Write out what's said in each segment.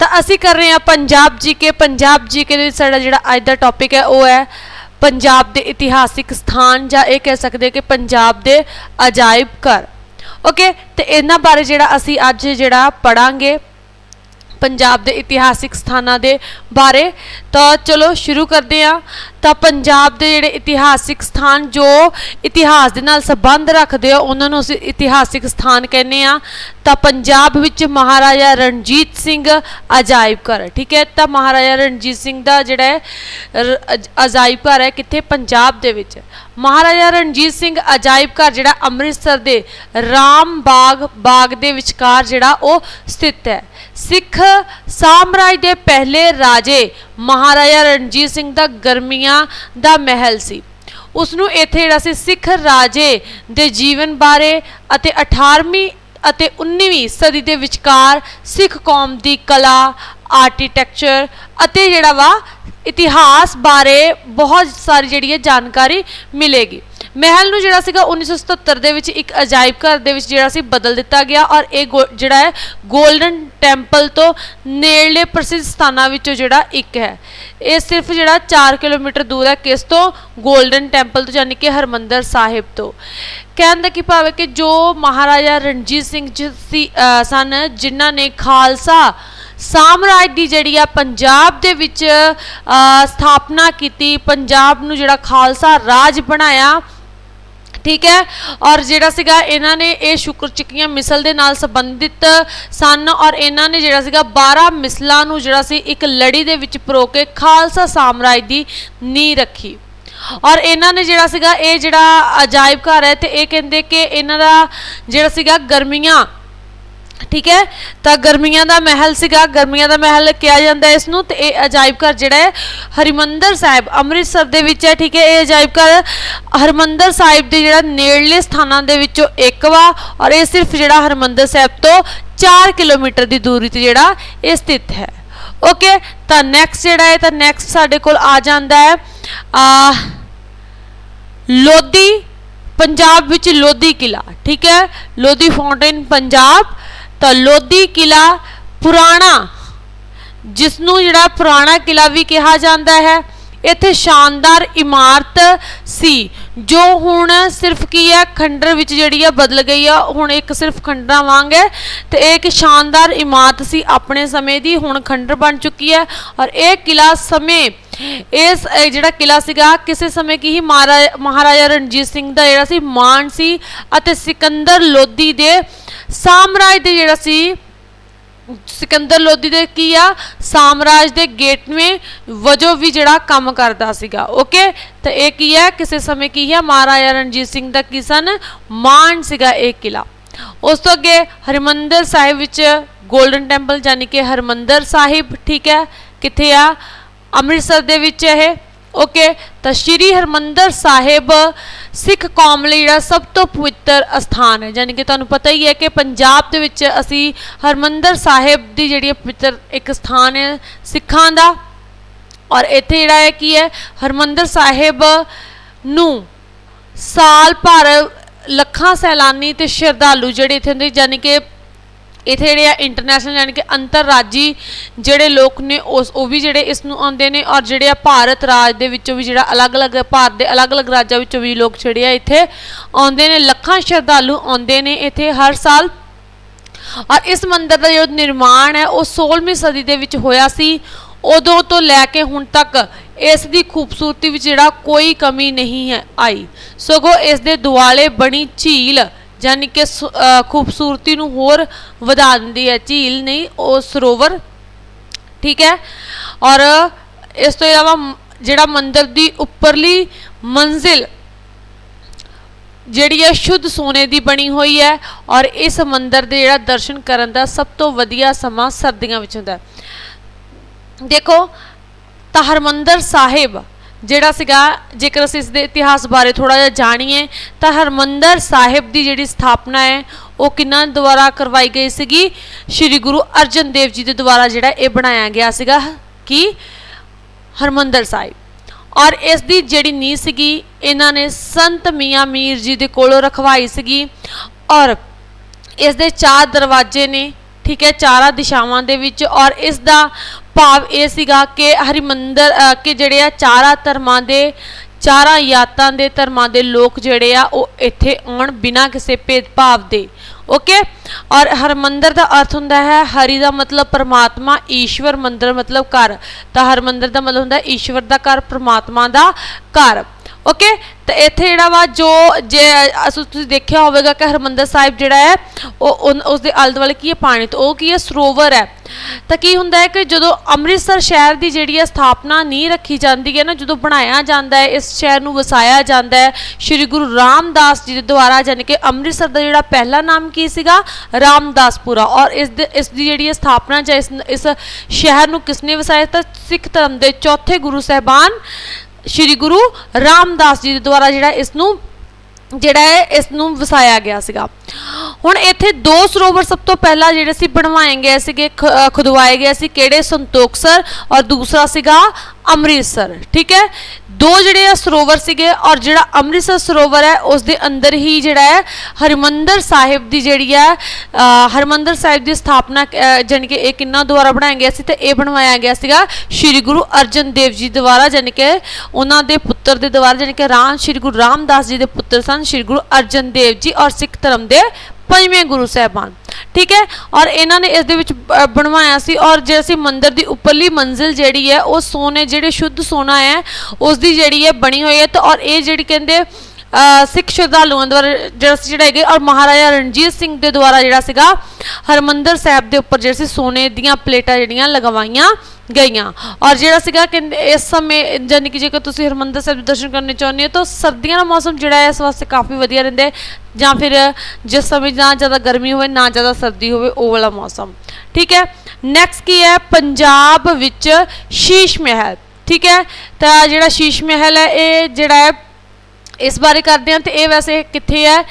ਤਾਂ ਅਸੀਂ ਕਰ ਰਹੇ ਹਾਂ ਪੰਜਾਬ ਜੀਕੇ ਪੰਜਾਬ ਜੀਕੇ ਦੇ ਸਾਡਾ ਜਿਹੜਾ ਅੱਜ ਦਾ ਟੌਪਿਕ ਹੈ, ਉਹ ਹੈ ਪੰਜਾਬ ਦੇ ਇਤਿਹਾਸਿਕ ਸਥਾਨ ਜਾਂ ਇਹ ਕਹਿ ਸਕਦੇ ਕਿ ਪੰਜਾਬ ਦੇ ਅਜਾਇਬ ਘਰ। ਓਕੇ ਤੇ ਇਹਨਾਂ ਬਾਰੇ ਜਿਹੜਾ ਅਸੀਂ ਅੱਜ ਜਿਹੜਾ ਪੜਾਂਗੇ ਪੰਜਾਬ ਦੇ ਇਤਿਹਾਸਿਕ ਸਥਾਨਾਂ ਦੇ ਬਾਰੇ, ਤਾਂ ਚਲੋ ਸ਼ੁਰੂ ਕਰਦੇ ਹਾਂ। ਤਾਂ ਪੰਜਾਬ ਦੇ ਜਿਹੜੇ ਇਤਿਹਾਸਿਕ ਸਥਾਨ ਜੋ ਇਤਿਹਾਸ ਦੇ ਨਾਲ ਸੰਬੰਧ ਰੱਖਦੇ ਆ, ਉਹਨਾਂ ਨੂੰ ਅਸੀਂ ਇਤਿਹਾਸਿਕ ਸਥਾਨ ਕਹਿੰਦੇ ਆ। ਤਾਂ ਪੰਜਾਬ ਵਿੱਚ ਮਹਾਰਾਜਾ ਰਣਜੀਤ ਸਿੰਘ ਅਜਾਇਬ ਘਰ ਠੀਕ ਹੈ? ਤਾਂ ਮਹਾਰਾਜਾ ਰਣਜੀਤ ਸਿੰਘ ਦਾ ਜਿਹੜਾ ਅਜਾਇਬ ਘਰ ਹੈ ਕਿੱਥੇ? ਪੰਜਾਬ ਦੇ ਵਿੱਚ। ਮਹਾਰਾਜਾ ਰਣਜੀਤ ਸਿੰਘ ਅਜਾਇਬ ਘਰ ਜਿਹੜਾ ਅੰਮ੍ਰਿਤਸਰ ਦੇ ਰਾਮ ਬਾਗ ਬਾਗ ਦੇ ਵਿਚਕਾਰ ਜਿਹੜਾ ਉਹ ਸਥਿਤ ਹੈ। ਸਿੱਖ ਸਾਮਰਾਜ ਦੇ ਪਹਿਲੇ ਰਾਜੇ ਮਹਾਰਾਜਾ ਰਣਜੀਤ ਸਿੰਘ ਦਾ ਗਰਮੀ ਗਰਮੀਆਂ ਦਾ ਮਹਿਲ ਸੀ। ਉਸ ਨੂੰ ਇੱਥੇ ਜਿਹੜਾ ਸੀ ਸਿੱਖ ਰਾਜੇ ਦੇ ਜੀਵਨ ਬਾਰੇ ਅਤੇ 18ਵੀਂ ਅਤੇ 19ਵੀਂ ਸਦੀ ਦੇ ਵਿਚਕਾਰ ਸਿੱਖ ਕੌਮ ਦੀ ਕਲਾ ਆਰਕੀਟੈਕਚਰ ਅਤੇ ਜਿਹੜਾ ਵਾ ਇਤਿਹਾਸ ਬਾਰੇ ਬਹੁਤ ਸਾਰੀ ਜਿਹੜੀ ਹੈ ਜਾਣਕਾਰੀ ਮਿਲੇਗੀ। ਮਹਿਲ ਨੂੰ ਜਿਹੜਾ ਸੀਗਾ 1977 ਦੇ ਵਿੱਚ ਇੱਕ ਅਜਾਇਬ ਘਰ ਦੇ ਵਿੱਚ ਜਿਹੜਾ ਸੀ ਬਦਲ ਦਿੱਤਾ ਗਿਆ ਔਰ ਇਹ ਗੋ- ਜਿਹੜਾ ਹੈ 골ਡਨ ਟੈਂਪਲ ਤੋਂ ਨੇੜਲੇ ਪ੍ਰਸਿੱਧ ਸਥਾਨਾਂ ਵਿੱਚੋਂ ਜਿਹੜਾ ਇੱਕ ਹੈ। ਇਹ ਸਿਰਫ ਜਿਹੜਾ 4 ਕਿਲੋਮੀਟਰ ਦੂਰ ਹੈ ਕਿਸ ਤੋਂ? 골ਡਨ ਟੈਂਪਲ ਤੋਂ, ਯਾਨੀ ਕਿ ਹਰਮੰਦਰ ਸਾਹਿਬ ਤੋਂ। ਕਹਿਣ ਦਾ ਕੀ ਭਾਵ ਹੈ ਕਿ ਜੋ ਮਹਾਰਾਜਾ ਰਣਜੀਤ ਸਿੰਘ ਜੀ ਸੀ ਸਨ, ਜਿਨ੍ਹਾਂ ਨੇ ਖਾਲਸਾ ਸਾਮਰਾਜ ਦੀ ਜਿਹੜੀ ਆ ਪੰਜਾਬ ਦੇ ਵਿੱਚ ਸਥਾਪਨਾ ਕੀਤੀ, ਪੰਜਾਬ ਨੂੰ ਜਿਹੜਾ ਖਾਲਸਾ ਰਾਜ ਬਣਾਇਆ ਠੀਕ ਹੈ। ਔਰ ਜਿਹੜਾ ਸੀਗਾ, ਇਹਨਾਂ ਨੇ ਇਹ ਸ਼ੁਕਰ ਚੱਕੀਆਂ ਮਿਸਲ ਦੇ ਨਾਲ ਸੰਬੰਧਿਤ ਸਨ ਔਰ ਇਹਨਾਂ ਨੇ ਜਿਹੜਾ ਸੀਗਾ 12 ਮਿਸਲਾਂ ਨੂੰ ਜਿਹੜਾ ਸੀ, ਇੱਕ ਲੜੀ ਦੇ ਵਿੱਚ ਪਰੋ ਕੇ ਖਾਲਸਾ ਸਾਮਰਾਜ ਦੀ ਨੀਂਹ ਰੱਖੀ। ਔਰ ਇਹਨਾਂ ਨੇ ਜਿਹੜਾ ਸੀਗਾ, ਇਹ ਜਿਹੜਾ ਅਜਾਇਬ ਘਰ ਹੈ ਤੇ ਇਹ ਕਹਿੰਦੇ ਕਿ ਇਹਨਾਂ ਦਾ ਜਿਹੜਾ ਸੀਗਾ, ਗਰਮੀਆਂ ਠੀਕ ਹੈ? ਤਾਂ ਗਰਮੀਆਂ ਦਾ ਮਹਿਲ ਸੀਗਾ। ਗਰਮੀਆਂ ਦਾ ਮਹਿਲ ਕਿਹਾ ਜਾਂਦਾ ਇਸ ਨੂੰ ਤੇ ਇਹ ਅਜਾਇਬ ਘਰ ਜਿਹੜਾ ਹੈ, ਹਰਿਮੰਦਰ ਸਾਹਿਬ, ਅੰਮ੍ਰਿਤਸਰ ਦੇ ਵਿੱਚ ਹੈ, ਠੀਕ ਹੈ? ਇਹ ਅਜਾਇਬ ਘਰ ਹਰਿਮੰਦਰ ਸਾਹਿਬ ਦੇ ਜਿਹੜਾ ਨੇੜਲੇ ਸਥਾਨਾਂ ਦੇ ਵਿੱਚੋਂ ਇੱਕ ਵਾ ਔਰ ਇਹ ਸਿਰਫ ਜਿਹੜਾ ਹਰਿਮੰਦਰ ਸਾਹਿਬ ਤੋਂ 4 ਕਿਲੋਮੀਟਰ ਦੀ ਦੂਰੀ ਤੇ ਜਿਹੜਾ ਇਹ ਸਥਿਤ ਹੈ। ਓਕੇ ਤਾਂ ਨੈਕਸਟ ਜਿਹੜਾ ਹੈ, ਤਾਂ ਨੈਕਸਟ ਸਾਡੇ ਕੋਲ ਆ ਜਾਂਦਾ ਹੈ, ਆ, ਲੋਧੀ, ਪੰਜਾਬ ਵਿੱਚ ਲੋਧੀ ਕਿਲਾ ਠੀਕ ਹੈ? ਲੋਧੀ ਫਾਊਂਟੇਨ ਪੰਜਾਬ ਤਾਂ ਲੋਧੀ ਕਿਲਾ ਪੁਰਾਣਾ ਜਿਸ ਨੂੰ ਜਿਹੜਾ ਪੁਰਾਣਾ ਕਿਲਾ ਵੀ ਕਿਹਾ ਜਾਂਦਾ ਹੈ, ਇੱਥੇ ਸ਼ਾਨਦਾਰ ਇਮਾਰਤ ਸੀ, ਜੋ ਹੁਣ ਸਿਰਫ ਕੀ ਹੈ, ਖੰਡਰ ਵਿੱਚ ਜਿਹੜੀ ਆ ਬਦਲ ਗਈ ਆ, ਹੁਣ ਇੱਕ ਸਿਰਫ ਖੰਡਰਾਂ ਵਾਂਗ ਹੈ, ਤੇ ਇਹ ਇੱਕ ਸ਼ਾਨਦਾਰ ਇਮਾਰਤ ਸੀ ਆਪਣੇ ਸਮੇਂ ਦੀ, ਹੁਣ ਖੰਡਰ ਬਣ ਚੁੱਕੀ ਹੈ, ਔਰ ਇਹ ਕਿਲਾ ਸਮੇਂ, ਇਸ, ਇਹ ਜਿਹੜਾ ਕਿਲਾ ਸੀਗਾ, ਕਿਸੇ ਸਮੇਂ ਕੀ ਹੀ ਮਹਾਰਾ- ਮਹਾਰਾਜਾ ਰਣਜੀਤ ਸਿੰਘ ਦਾ ਜਿਹੜਾ ਸੀ, ਮਾਣ ਸੀ, ਅਤੇ ਸਿਕੰਦਰ ਲੋਧੀ ਦੇ ਸਾਮਰਾਜ ਦੇ ਜਿਹੜਾ ਸੀ, ਸਿਕੰਦਰ ਲੋਧੀ ਦੇ ਕੀ ਆ, ਸਾਮਰਾਜ ਦੇ ਗੇਟਵੇ ਵਜੋਂ ਵੀ ਜਿਹੜਾ ਕੰਮ ਕਰਦਾ ਸੀਗਾ ਓਕੇ ਤਾਂ ਇਹ ਕੀ ਹੈ ਕਿਸੇ ਸਮੇਂ ਕੀ ਹੈ ਮਹਾਰਾਜਾ ਰਣਜੀਤ ਸਿੰਘ ਦਾ ਕੀ ਸਨ? ਮਾਣ ਸੀਗਾ ਇਹ ਕਿਲਾ ਉਸ ਤੋਂ ਅੱਗੇ ਹਰਿਮੰਦਰ ਸਾਹਿਬ ਵਿੱਚ ਗੋਲਡਨ ਟੈਂਪਲ ਯਾਨੀ ਕਿ ਹਰਿਮੰਦਰ ਸਾਹਿਬ, ਠੀਕ ਹੈ? ਕਿੱਥੇ ਆ? ਅੰਮ੍ਰਿਤਸਰ ਦੇ ਵਿੱਚ ਇਹ ਓਕੇ ਤਾਂ ਸ਼੍ਰੀ ਹਰਮੰਦਰ ਸਾਹਿਬ ਸਿੱਖ ਕੌਮ ਲਈ ਜਿਹੜਾ ਸਭ ਤੋਂ ਪਵਿੱਤਰ ਅਸਥਾਨ ਹੈ। ਯਾਨੀ ਕਿ ਤੁਹਾਨੂੰ ਪਤਾ ਹੀ ਹੈ ਕਿ ਪੰਜਾਬ ਦੇ ਵਿੱਚ ਅਸੀਂ ਹਰਮੰਦਰ ਸਾਹਿਬ ਦੀ ਜਿਹੜੀ ਹੈ ਪਵਿੱਤਰ ਇੱਕ ਸਥਾਨ ਹੈ ਸਿੱਖਾਂ ਦਾ। ਔਰ ਇੱਥੇ ਜਿਹੜਾ ਹੈ ਕੀ ਹੈ, ਹਰਮੰਦਰ ਸਾਹਿਬ ਨੂੰ ਸਾਲ ਭਰ ਲੱਖਾਂ ਸੈਲਾਨੀ ਤੇ ਸ਼ਰਧਾਲੂ ਜਿਹੜੇ ਇੱਥੇ ਹੁੰਦੇ ਯਾਨੀ ਕਿ ਇੱਥੇ ਜਿਹੜੇ ਆ ਇੰਟਰਨੈਸ਼ਨਲ ਯਾਨੀ ਕਿ ਅੰਤਰਰਾਜੀ ਜਿਹੜੇ ਲੋਕ ਨੇ, ਉਸ ਉਹ ਵੀ ਜਿਹੜੇ ਇਸ ਨੂੰ ਆਉਂਦੇ ਨੇ ਔਰ ਜਿਹੜੇ ਆ ਭਾਰਤ ਰਾਜ ਦੇ ਵਿੱਚੋਂ ਵੀ ਜਿਹੜਾ ਅਲੱਗ-ਅਲੱਗ ਭਾਰਤ ਦੇ ਅਲੱਗ-ਅਲੱਗ ਰਾਜਾਂ ਵਿੱਚੋਂ ਵੀ ਲੋਕ ਜਿਹੜੇ ਆ ਇੱਥੇ ਆਉਂਦੇ ਨੇ, ਲੱਖਾਂ ਸ਼ਰਧਾਲੂ ਆਉਂਦੇ ਨੇ ਇੱਥੇ ਹਰ ਸਾਲ। ਔਰ ਇਸ ਮੰਦਿਰ ਦਾ ਜੋ ਨਿਰਮਾਣ ਹੈ, ਉਹ 16ਵੀਂ ਸਦੀ ਦੇ ਵਿੱਚ ਹੋਇਆ ਸੀ। ਉਦੋਂ ਤੋਂ ਲੈ ਕੇ ਹੁਣ ਤੱਕ ਇਸ ਦੀ ਖੂਬਸੂਰਤੀ ਵਿੱਚ ਜਿਹੜਾ ਕੋਈ ਕਮੀ ਨਹੀਂ ਹੈ ਆਈ। ਸਗੋਂ ਇਸ ਦੇ ਦੁਆਲੇ ਬਣੀ ਝੀਲ ਯਾਨੀ ਕਿ ਸ- ਖੂਬਸੂਰਤੀ ਨੂੰ ਹੋਰ ਵਧਾ ਦਿੰਦੀ ਹੈ ਝੀਲ, ਨਹੀਂ, ਉਹ ਸਰੋਵਰ। ਠੀਕ ਹੈ? ਔਰ ਇਸ ਤੋਂ ਇਲਾਵਾ ਜਿਹੜਾ ਮੰਦਰ ਦੀ ਉੱਪਰਲੀ ਮੰਜ਼ਿਲ, ਜਿਹੜੀ ਹੈ ਸ਼ੁੱਧ ਸੋਨੇ ਦੀ ਬਣੀ ਹੋਈ ਹੈ, ਔਰ ਇਸ ਮੰਦਰ ਦੇ ਜਿਹੜਾ ਦਰਸ਼ਨ ਕਰਨ ਦਾ ਸਭ ਤੋਂ ਵਧੀਆ ਸਮਾਂ ਸਰਦੀਆਂ ਵਿੱਚ ਹੁੰਦਾ ਹੈ। ਦੇਖੋ ਤਾਂ ਹਰਮੰਦਰ ਸਾਹਿਬ ਜਿਹੜਾ ਸੀਗਾ, ਜੇਕਰ ਅਸੀਂ ਇਸ ਦੇ ਇਤਿਹਾਸ ਬਾਰੇ ਥੋੜਾ ਜਿਹਾ ਜਾਣੀਏ, ਤਾਂ ਹਰਮੰਦਰ ਸਾਹਿਬ ਦੀ ਜਿਹੜੀ ਸਥਾਪਨਾ ਹੈ, ਉਹ ਕਿੰਨਾਂ ਦੁਆਰਾ ਕਰਵਾਈ ਗਈ ਸੀਗੀ? ਸ੍ਰੀ ਗੁਰੂ ਅਰਜਨ ਦੇਵ ਜੀ ਦੇ ਦੁਆਰਾ ਜਿਹੜਾ ਇਹ ਬਣਾਇਆ ਗਿਆ ਸੀਗਾ, ਕਿ ਹਰਮੰਦਰ ਸਾਹਿਬ। ਔਰ ਇਸ ਦੀ ਜਿਹੜੀ ਨੀਂਹ ਸੀਗੀ, ਇਹਨਾਂ ਨੇ ਸੰਤ ਮੀਆਂ ਮੀਰ ਜੀ ਦੇ ਕੋਲੋਂ ਰਖਵਾਈ ਸੀਗੀ। ਔਰ ਇਸ ਦੇ ਚਾਰ ਦਰਵਾਜ਼ੇ ਨੇ, ਠੀਕ ਹੈ, ਚਾਰਾਂ ਦਿਸ਼ਾਵਾਂ ਦੇ ਵਿੱਚ, ਔਰ ਇਸ ਦਾ ਭਾਵ ਇਹ ਸੀਗਾ ਕਿ ਹਰਿਮੰਦਰ ਕਿ ਜਿਹੜੇ ਆ ਚਾਰਾਂ ਧਰਮਾਂ ਦੇ, ਚਾਰਾਂ ਯਾਤਾਂ ਦੇ ਧਰਮਾਂ ਦੇ ਲੋਕ ਜਿਹੜੇ ਆ ਉਹ ਇੱਥੇ ਆਉਣ ਬਿਨਾਂ ਕਿਸੇ ਭੇਦਭਾਵ ਦੇ, ਓਕੇ? ਔਰ ਹਰਮੰਦਰ ਦਾ ਅਰਥ ਹੁੰਦਾ ਹੈ ਹਰੀ ਦਾ ਮਤਲਬ ਪਰਮਾਤਮਾ, ਈਸ਼ਵਰ ਮੰਦਰ ਮਤਲਬ ਘਰ। ਤਾਂ ਹਰਮੰਦਰ ਦਾ ਮਤਲਬ ਹੁੰਦਾ ਈਸ਼ਵਰ ਦਾ ਘਰ, ਪਰਮਾਤਮਾ ਦਾ ਘਰ। ਓਕੇ ਤੇ ਇੱਥੇ ਜਿਹੜਾ ਵਾ ਜੋ ਜੇ ਅਸ, ਤੁਸੀਂ ਦੇਖਿਆ ਹੋਵੇਗਾ ਕਿ ਹਰਮੰਦਰ ਸਾਹਿਬ ਜਿਹੜਾ ਹੈ, ਉਹ ਉਨ- ਉਸ ਦੇ ਆਲੇ ਦੁਆਲੇ ਕੀ ਹੈ? ਪਾਣੀ ਤੋਂ। ਉਹ ਕੀ ਹੈ? ਸਰੋਵਰ ਹੈ। ਤਾਂ ਕੀ ਹੁੰਦਾ ਹੈ ਕਿ ਜਦੋਂ ਅੰਮ੍ਰਿਤਸਰ ਸ਼ਹਿਰ ਦੀ ਜਿਹੜੀ ਹੈ ਸਥਾਪਨਾ ਨਹੀਂ ਰੱਖੀ ਜਾਂਦੀ ਹੈ ਨਾ, ਜਦੋਂ ਬਣਾਇਆ ਜਾਂਦਾ ਹੈ, ਇਸ ਸ਼ਹਿਰ ਨੂੰ ਵਸਾਇਆ ਜਾਂਦਾ ਹੈ, ਸ੍ਰੀ ਗੁਰੂ ਰਾਮਦਾਸ ਜੀ ਦੇ ਦੁਆਰਾ ਯਾਨੀ ਕਿ ਅੰਮ੍ਰਿਤਸਰ ਦਾ ਜਿਹੜਾ ਪਹਿਲਾ ਨਾਮ ਕੀ ਸੀਗਾ? ਰਾਮਦਾਸਪੁਰਾ। ਔਰ ਇਸ ਦੇ, ਇਸ ਦੀ ਜਿਹੜੀ ਹੈ ਸਥਾਪਨਾ ਜਾਂ ਇਸ ਇਸ ਸ਼ਹਿਰ ਨੂੰ ਕਿਸਨੇ ਵਸਾਇਆ? ਤਾਂ ਸਿੱਖ ਧਰਮ ਦੇ ਚੌਥੇ ਗੁਰੂ ਸਾਹਿਬਾਨ ਸ਼੍ਰੀ ਗੁਰੂ ਰਾਮਦਾਸ ਜੀ ਦੇ ਦੁਆਰਾ ਜਿਹੜਾ ਇਸ ਨੂੰ ਜਿਹੜਾ ਹੈ ਇਸ ਨੂੰ ਵਸਾਇਆ ਗਿਆ ਸੀਗਾ। ਹੁਣ ਇੱਥੇ ਦੋ ਸਰੋਵਰ ਸਭ ਤੋਂ ਪਹਿਲਾਂ ਜਿਹੜੇ ਸੀ ਬਣਵਾਏ ਗਏ ਸੀਗੇ ਖ- ਖੁਦਵਾਏ ਗਏ ਸੀ ਕਿਹੜੇ? ਸੰਤੋਖਸਰ ਔਰ ਦੂਸਰਾ ਸੀਗਾ ਅੰਮ੍ਰਿਤਸਰ ਠੀਕ ਹੈ? ਦੋ ਜਿਹੜੇ ਆ ਸਰੋਵਰ ਸੀਗੇ ਔਰ ਜਿਹੜਾ ਅੰਮ੍ਰਿਤਸਰ ਸਰੋਵਰ ਹੈ ਉਸ ਦੇ ਅੰਦਰ ਹੀ ਜਿਹੜਾ ਹੈ ਹਰਿਮੰਦਰ ਸਾਹਿਬ ਦੀ ਜਿਹੜੀ ਹੈ ਅ, ਹਰਿਮੰਦਰ ਸਾਹਿਬ ਦੀ ਸਥਾਪਨਾ ਅ, ਜਾਣੀ ਕਿ ਇਹ ਕਿੰਨਾ ਦੁਆਰਾ ਬਣਾਇਆ ਗਿਆ ਸੀ ਤੇ ਇਹ ਬਣਵਾਇਆ ਗਿਆ ਸੀਗਾ ਸ੍ਰੀ ਗੁਰੂ ਅਰਜਨ ਦੇਵ ਜੀ ਦੁਆਰਾ ਜਾਣੀ ਕਿ ਉਹਨਾਂ ਦੇ ਪੁੱਤਰ ਦੇ ਦੁਆਰਾ ਜਾਣੀ ਕਿ ਰਾਮ ਸ੍ਰੀ ਗੁਰੂ ਰਾਮਦਾਸ ਜੀ ਦੇ ਪੁੱਤਰ ਸਨ ਸ੍ਰੀ ਗੁਰੂ ਅਰਜਨ ਦੇਵ ਜੀ ਔਰ ਸਿੱਖ ਧਰਮ ਦੇ ਪੰਜਵੇਂ ਗੁਰੂ ਸਾਹਿਬਾਨ, ਠੀਕ ਹੈ? ਔਰ ਇਹਨਾਂ ਨੇ ਇਸ ਦੇ ਵਿੱਚ ਬਣਵਾਇਆ ਸੀ। ਔਰ ਜੇ ਅਸੀਂ ਮੰਦਿਰ ਦੀ ਉੱਪਰਲੀ ਮੰਜ਼ਿਲ ਜਿਹੜੀ ਹੈ, ਉਹ ਸੋਨੇ, ਜਿਹੜੇ ਸ਼ੁੱਧ ਸੋਨਾ ਹੈ ਉਸ ਦੀ ਜਿਹੜੀ ਹੈ ਬਣੀ ਹੋਈ ਹੈ। ਤੇ ਔਰ ਇਹ ਜਿਹੜੀ ਕਹਿੰਦੇ ਸਿੱਖ ਸ਼ਰਧਾਲੂਆਂ ਦੁਆਰਾ ਜਿਹੜਾ ਸੀ, ਜਿਹੜਾ ਹੈਗੇ, ਔਰ ਮਹਾਰਾਜਾ ਰਣਜੀਤ ਸਿੰਘ ਦੇ ਦੁਆਰਾ ਜਿਹੜਾ ਸੀਗਾ, ਹਰਮੰਦਰ ਸਾਹਿਬ ਦੇ ਉੱਪਰ ਜਿਹੜੇ ਸੀ, ਸੋਨੇ ਦੀਆਂ ਪਲੇਟਾਂ ਜਿਹੜੀਆਂ ਲਗਵਾਈਆਂ। ਗਈਆਂ। ਔਰ ਜਿਹੜਾ ਸੀਗਾ ਕਹਿੰਦੇ ਇਸ ਸਮੇਂ ਜਾਨੀ ਕਿ ਜੇਕਰ ਤੁਸੀਂ ਹਰਮੰਦਰ ਸਾਹਿਬ ਦੇ ਦਰਸ਼ਨ ਕਰਨੇ ਚਾਹੁੰਦੇ ਹੋ, ਤਾਂ ਸਰਦੀਆਂ ਦਾ ਮੌਸਮ ਜਿਹੜਾ ਹੈ ਇਸ ਵਾਸਤੇ ਕਾਫੀ ਵਧੀਆ ਰਹਿੰਦਾ ਜਾਂ ਫਿਰ ਜਿਸ ਸਮੇਂ ਨਾ ਜ਼ਿਆਦਾ ਗਰਮੀ ਹੋਵੇ, ਨਾ ਜ਼ਿਆਦਾ ਸਰਦੀ ਹੋਵੇ, ਉਹ ਵਾਲਾ ਮੌਸਮ। ਠੀਕ ਹੈ? ਨੈਕਸਟ ਕੀ ਹੈ? ਪੰਜਾਬ ਵਿੱਚ ਸ਼ੀਸ਼ ਮਹਿਲ। ਠੀਕ ਹੈ? ਤਾਂ ਜਿਹੜਾ ਸ਼ੀਸ਼ ਮਹਿਲ ਹੈ, ਇਹ ਜਿਹੜਾ ਹੈ, ਇਸ ਬਾਰੇ ਕਰਦੇ ਹਾਂ, ਤੇ ਇਹ ਵੈਸੇ ਕਿੱਥੇ ਹੈ?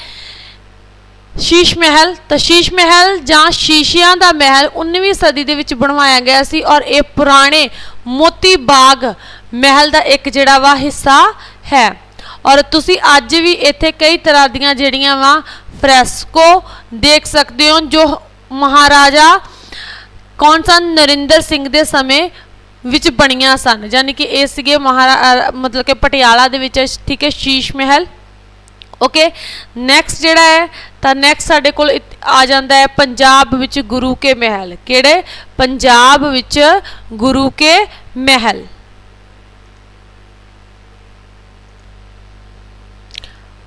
ਸ਼ੀਸ਼ ਮਹਿਲ, ਤਾਂ ਸ਼ੀਸ਼ ਮਹਿਲ ਜਾਂ ਸ਼ੀਸ਼ਿਆਂ ਦਾ ਮਹਿਲ 19ਵੀਂ ਸਦੀ ਦੇ ਵਿੱਚ ਬਣਵਾਇਆ ਗਿਆ ਸੀ ਔਰ ਇਹ ਪੁਰਾਣੇ ਮੋਤੀ ਬਾਗ ਮਹਿਲ ਦਾ ਇੱਕ ਜਿਹੜਾ ਵਾ ਹਿੱਸਾ ਹੈ। ਔਰ ਤੁਸੀਂ ਅੱਜ ਵੀ ਇੱਥੇ ਕਈ ਤਰ੍ਹਾਂ ਦੀਆਂ ਜਿਹੜੀਆਂ ਵਾ ਫ੍ਰੈਸਕੋ ਦੇਖ ਸਕਦੇ ਹੋ ਜੋ ਮਹਾਰਾਜਾ ਕੌਣ ਸਨ? ਨਰਿੰਦਰ ਸਿੰਘ ਦੇ ਸਮੇਂ ਵਿੱਚ ਬਣੀਆਂ ਸਨ। ਯਾਨੀ ਕਿ ਇਹ ਸੀਗੇ ਮਹਾਰਾ ਮਤਲਬ ਕਿ ਪਟਿਆਲਾ ਦੇ ਵਿੱਚ, ਠੀਕ ਹੈ, ਸ਼ੀਸ਼ ਮਹਿਲ। ਓਕੇ ਨੈਕਸਟ ਜਿਹੜਾ ਹੈ ਤਾਂ ਨੈਕਸਟ ਸਾਡੇ ਕੋਲ ਆ ਜਾਂਦਾ ਹੈ ਪੰਜਾਬ ਵਿੱਚ ਗੁਰੂ ਕੇ ਮਹਿਲ। ਕਿਹੜੇ? ਪੰਜਾਬ ਵਿੱਚ ਗੁਰੂ ਕੇ ਮਹਿਲ।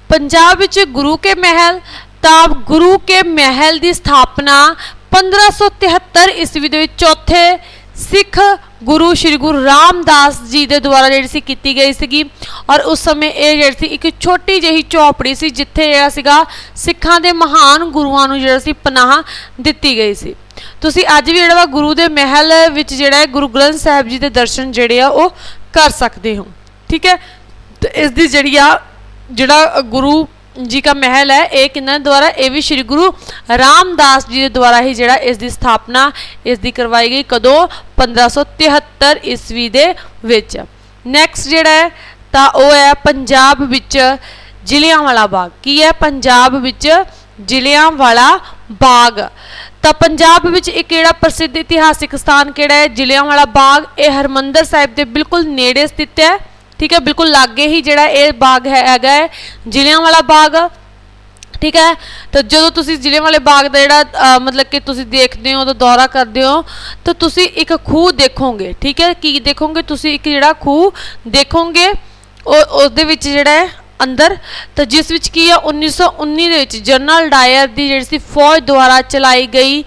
ਪੰਜਾਬ ਵਿੱਚ ਗੁਰੂ ਕੇ ਮਹਿਲ, ਤਾਂ ਗੁਰੂ ਕੇ ਮਹਿਲ ਦੀ ਸਥਾਪਨਾ 1573 ਈਸਵੀ ਦੇ ਵਿੱਚ ਚੌਥੇ ਸਿੱਖ ਗੁਰੂ ਸ੍ਰੀ ਗੁਰੂ ਰਾਮਦਾਸ ਜੀ ਦੇ ਦੁਆਰਾ ਜਿਹੜੀ ਸੀ ਕੀਤੀ ਗਈ ਸੀਗੀ। ਔਰ ਉਸ ਸਮੇਂ ਇਹ ਜਿਹੜੀ ਸੀ ਇੱਕ ਛੋਟੀ ਜਿਹੀ ਝੌਪੜੀ ਸੀ, ਜਿੱਥੇ ਜਿਹੜਾ ਸੀਗਾ ਸਿੱਖਾਂ ਦੇ ਮਹਾਨ ਗੁਰੂਆਂ ਨੂੰ ਜਿਹੜਾ ਸੀ ਪਨਾਹ ਦਿੱਤੀ ਗਈ ਸੀ। ਤੁਸੀਂ ਅੱਜ ਵੀ ਜਿਹੜਾ ਵਾ ਗੁਰੂ ਦੇ ਮਹਿਲ ਵਿੱਚ ਜਿਹੜਾ ਹੈ ਗੁਰੂ ਗ੍ਰੰਥ ਸਾਹਿਬ ਜੀ ਦੇ ਦਰਸ਼ਨ ਜਿਹੜੇ ਆ, ਉਹ ਕਰ ਸਕਦੇ ਹੋ। ਠੀਕ ਹੈ? ਤੇ ਇਸ ਦੀ ਜਿਹੜੀ ਆ, ਜਿਹੜਾ ਗੁਰੂ ਜੀ ਦਾ ਮਹਿਲ ਹੈ। ਇਹ ਕਿਹਨਾਂ ਦੁਆਰਾ? ਇਹ ਵੀ ਸ੍ਰੀ ਗੁਰੂ ਰਾਮਦਾਸ ਜੀ ਦੇ ਦੁਆਰਾ ਹੀ ਜਿਹੜਾ ਇਸ ਦੀ ਸਥਾਪਨਾ, ਇਸ ਦੀ ਕਰਵਾਈ ਗਈ ਕਦੋਂ? 1573 ਈਸਵੀ ਦੇ ਵਿੱਚ। ਨੈਕਸਟ ਜਿਹੜਾ ਹੈ, ਤਾਂ ਉਹ ਹੈ ਪੰਜਾਬ ਵਿੱਚ ਜ਼ਿਲ੍ਹਿਆਂਵਾਲਾ ਬਾਗ। ਕੀ ਹੈ? ਪੰਜਾਬ ਵਿੱਚ ਜ਼ਿਲ੍ਹਿਆਂਵਾਲਾ ਬਾਗ। ਤਾਂ ਪੰਜਾਬ ਵਿੱਚ ਇੱਕ ਕਿਹੜਾ ਪ੍ਰਸਿੱਧ ਇਤਿਹਾਸਿਕ ਸਥਾਨ ਕਿਹੜਾ ਹੈ? ਜ਼ਿਲ੍ਹਿਆਂਵਾਲਾ ਬਾਗ, ਇਹ ਹਰਮੰਦਰ ਸਾਹਿਬ ਦੇ ਬਿਲਕੁਲ ਨੇੜੇ ਸਥਿਤ ਹੈ। ਠੀਕ ਹੈ, ਬਿਲਕੁਲ ਲਾਗੇ ਹੀ ਜਿਹੜਾ ਇਹ ਬਾਗ ਹੈਗਾ ਹੈ ਜ਼ਿਲ੍ਹਿਆਂਵਾਲਾ ਬਾਗ। ਠੀਕ ਹੈ, ਤਾਂ ਜਦੋਂ ਤੁਸੀਂ ਜ਼ਿਲ੍ਹਿਆਂਵਾਲੇ ਬਾਗ ਦਾ ਜਿਹੜਾ ਮਤਲਬ ਕਿ ਤੁਸੀਂ ਦੇਖਦੇ ਹੋ, ਤਾਂ ਦੌਰਾ ਕਰਦੇ ਹੋ, ਤਾਂ ਤੁਸੀਂ ਇੱਕ ਖੂਹ ਦੇਖੋਗੇ। ਠੀਕ ਹੈ, ਕੀ ਦੇਖੋਗੇ? ਤੁਸੀਂ ਇੱਕ ਜਿਹੜਾ ਖੂਹ ਦੇਖੋਗੇ, ਉਹ ਉਸ ਦੇ ਵਿੱਚ ਜਿਹੜਾ ਹੈ ਅੰਦਰ, ਤਾਂ ਜਿਸ ਵਿੱਚ ਕੀ ਆ 1919 ਦੇ ਵਿੱਚ ਜਨਰਲ ਡਾਇਰ ਦੀ ਜਿਹੜੀ ਸੀ ਫੌਜ ਦੁਆਰਾ ਚਲਾਈ ਗਈ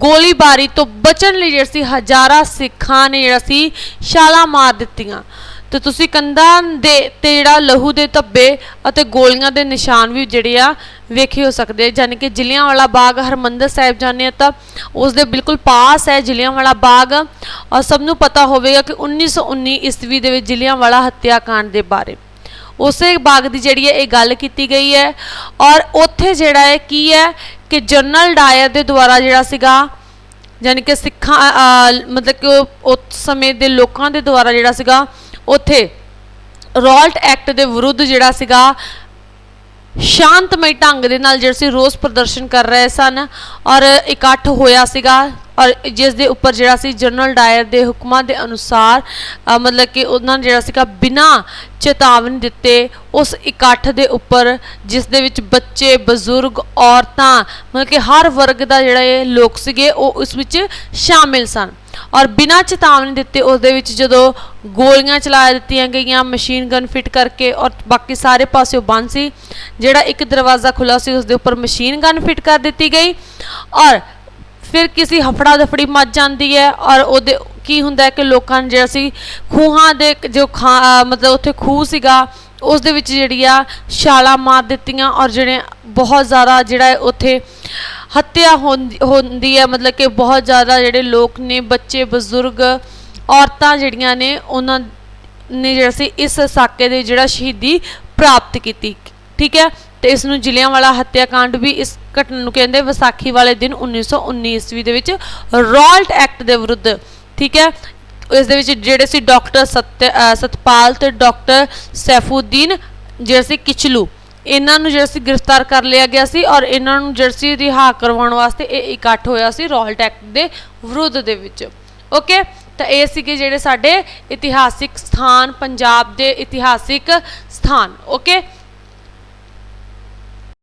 ਗੋਲੀਬਾਰੀ ਤੋਂ ਬਚਣ ਲਈ ਜਿਹੜੀ ਸੀ ਹਜ਼ਾਰਾਂ ਸਿੱਖਾਂ ਨੇ ਜਿਹੜਾ ਸੀ ਛਾਲਾਂ ਮਾਰ ਦਿੱਤੀਆਂ। ਤੇ ਤੁਸੀਂ ਕੰਧਾਂ ਦੇ ਤੇ ਜਿਹੜਾ ਲਹੂ ਦੇ ਧੱਬੇ ਅਤੇ ਗੋਲੀਆਂ ਦੇ ਨਿਸ਼ਾਨ ਵੀ ਜਿਹੜੇ ਆ, ਵੇਖੇ ਹੋ ਸਕਦੇ ਆ। ਕਿ ਜ਼ਿਲ੍ਹਿਆਂਵਾਲਾ ਬਾਗ ਹਰਮੰਦਰ ਸਾਹਿਬ ਜਾਂਦੇ ਆ ਤਾਂ ਉਸ ਦੇ ਬਿਲਕੁਲ ਪਾਸ ਹੈ ਜ਼ਿਲ੍ਹਿਆਂਵਾਲਾ ਬਾਗ। ਔਰ ਸਭ ਨੂੰ ਪਤਾ ਹੋਵੇਗਾ ਕਿ 1919 ਈਸਵੀ ਦੇ ਵਿੱਚ ਜ਼ਿਲ੍ਹਿਆਂਵਾਲਾ ਹੱਤਿਆਕਾਂਡ ਦੇ ਬਾਰੇ। ਉਸੇ ਬਾਗ ਦੀ ਜਿਹੜੀ ਹੈ ਇਹ ਗੱਲ ਕੀਤੀ ਗਈ ਹੈ। ਔਰ ਉੱਥੇ ਜਿਹੜਾ ਹੈ ਕੀ ਹੈ ਕਿ ਜਨਰਲ ਡਾਇਰ ਦੇ ਦੁਆਰਾ ਜਿਹੜਾ ਸੀਗਾ ਯਾਨੀ ਕਿ ਸਿੱਖਾਂ ਮਤਲਬ ਕਿ ਉਹ ਉਸ ਸਮੇਂ ਦੇ ਲੋਕਾਂ ਦੇ ਦੁਆਰਾ ਜਿਹੜਾ ਸੀਗਾ ਉੱਥੇ ਰੋਲਟ ਐਕਟ ਦੇ ਵਿਰੁੱਧ ਜਿਹੜਾ ਸੀਗਾ, ਸ਼ਾਂਤਮਈ ਢੰਗ ਦੇ ਨਾਲ ਜਿਹੜੇ ਸੀ ਰੋਸ ਪ੍ਰਦਰਸ਼ਨ ਕਰ ਰਹੇ ਸਨ ਔਰ ਇਕੱਠ ਹੋਇਆ ਸੀਗਾ। ਔਰ ਜਿਸ ਦੇ ਉੱਪਰ ਜਿਹੜਾ ਸੀ ਜਨਰਲ ਡਾਇਰ ਦੇ ਹੁਕਮਾਂ ਦੇ ਅਨੁਸਾਰ ਮਤਲਬ ਕਿ ਉਹਨਾਂ ਨੇ ਜਿਹੜਾ ਸੀਗਾ ਬਿਨਾਂ ਚੇਤਾਵਨੀ ਦਿੱਤੇ ਉਸ ਇਕੱਠ ਦੇ ਉੱਪਰ ਜਿਸ ਦੇ ਵਿੱਚ ਬੱਚੇ, ਬਜ਼ੁਰਗ, ਔਰਤਾਂ, ਮਤਲਬ ਕਿ ਹਰ ਵਰਗ ਦਾ ਜਿਹੜਾ ਇਹ ਲੋਕ ਸੀਗੇ ਉਹ ਉਸ ਵਿੱਚ ਸ਼ਾਮਿਲ ਸਨ। ਔਰ ਬਿਨਾਂ ਚੇਤਾਵਨੀ ਦਿੱਤੇ ਉਸ ਦੇ ਵਿੱਚ ਜਦੋਂ ਗੋਲੀਆਂ ਚਲਾ ਦਿੱਤੀਆਂ ਗਈਆਂ, ਮਸ਼ੀਨ ਗਨ ਫਿਟ ਕਰਕੇ ਔਰ ਬਾਕੀ ਸਾਰੇ ਪਾਸਿਓਂ ਬੰਦ ਸੀ, ਜਿਹੜਾ ਇੱਕ ਦਰਵਾਜ਼ਾ ਖੁੱਲਾ ਸੀ ਉਸ ਦੇ ਉੱਪਰ ਮਸ਼ੀਨ ਗਨ ਫਿਟ ਕਰ ਦਿੱਤੀ ਗਈ। ਔਰ ਫਿਰ ਕਿਸੇ ਹਫੜਾ ਦਫੜੀ ਮੱਚ ਜਾਂਦੀ ਹੈ ਔਰ ਉਹਦੇ ਕੀ ਹੁੰਦਾ ਹੈ ਕਿ ਲੋਕਾਂ ਨੇ ਜਿਹੜਾ ਸੀ ਖੂਹਾਂ ਦੇ ਜੋ ਖਾ ਮਤਲਬ ਉੱਥੇ ਖੂਹ ਸੀਗਾ, ਉਸ ਦੇ ਵਿੱਚ ਜਿਹੜੀ ਆ ਛਾਲਾਂ ਮਾਰ ਦਿੱਤੀਆਂ ਔਰ ਜਿਹੜੇ ਬਹੁਤ ਜ਼ਿਆਦਾ ਜਿਹੜਾ ਉੱਥੇ ਹੱਤਿਆ ਹੁੰਦੀ ਹੁੰਦੀ ਹੈ, ਮਤਲਬ ਕਿ ਬਹੁਤ ਜ਼ਿਆਦਾ ਜਿਹੜੇ ਲੋਕ ਨੇ, ਬੱਚੇ, ਬਜ਼ੁਰਗ, ਔਰਤਾਂ ਜਿਹੜੀਆਂ ਨੇ, ਉਹਨਾਂ ਨੇ ਜਿਹੜਾ ਸੀ ਇਸ ਸਾਕੇ ਦੇ ਜਿਹੜਾ ਸ਼ਹੀਦੀ ਪ੍ਰਾਪਤ ਕੀਤੀ। ਠੀਕ ਹੈ? ਤੇ ਇਸ ਨੂੰ ਜ਼ਿਲ੍ਹਿਆਂਵਾਲਾ ਹੱਤਿਆਕਾਂਡ ਵੀ ਇਸ ਘਟਨਾ ਨੂੰ ਕਹਿੰਦੇ ਵਿਸਾਖੀ ਵਾਲੇ ਦਿਨ 1919 ਈਸਵੀ ਦੇ ਵਿੱਚ ਰੌਲਟ ਐਕਟ ਦੇ ਵਿਰੁੱਧ, ਠੀਕ ਹੈ? ਇਸ ਦੇ ਵਿੱਚ ਜਿਹੜੇ ਸੀ ਡਾਕਟਰ ਸਤਿ ਸਤਪਾਲ ਤੇ ਡਾਕਟਰ ਸੈਫੂਦੀਨ, ਜਿਹੜੇ ਸੀ ਕਿਚਲੂ, ਇਹਨਾਂ ਨੂੰ ਜਿਹੜਾ ਸੀ ਗ੍ਰਿਫਤਾਰ ਕਰ ਲਿਆ ਗਿਆ ਸੀ ਔਰ ਇਹਨਾਂ ਨੂੰ ਜਿਹੜਾ ਸੀ ਰਿਹਾ ਕਰਵਾਉਣ ਵਾਸਤੇ ਇਹ ਇਕੱਠ ਹੋਇਆ ਸੀ ਰੌਲਟ ਐਕਟ ਦੇ ਵਿਰੁੱਧ ਦੇ ਵਿੱਚ, ਓਕੇ? ਤਾਂ ਇਹ ਸੀਗੇ ਜਿਹੜੇ ਸਾਡੇ ਇਤਿਹਾਸਿਕ ਸਥਾਨ, ਪੰਜਾਬ ਦੇ ਇਤਿਹਾਸਿਕ ਸਥਾਨ, ਓਕੇ?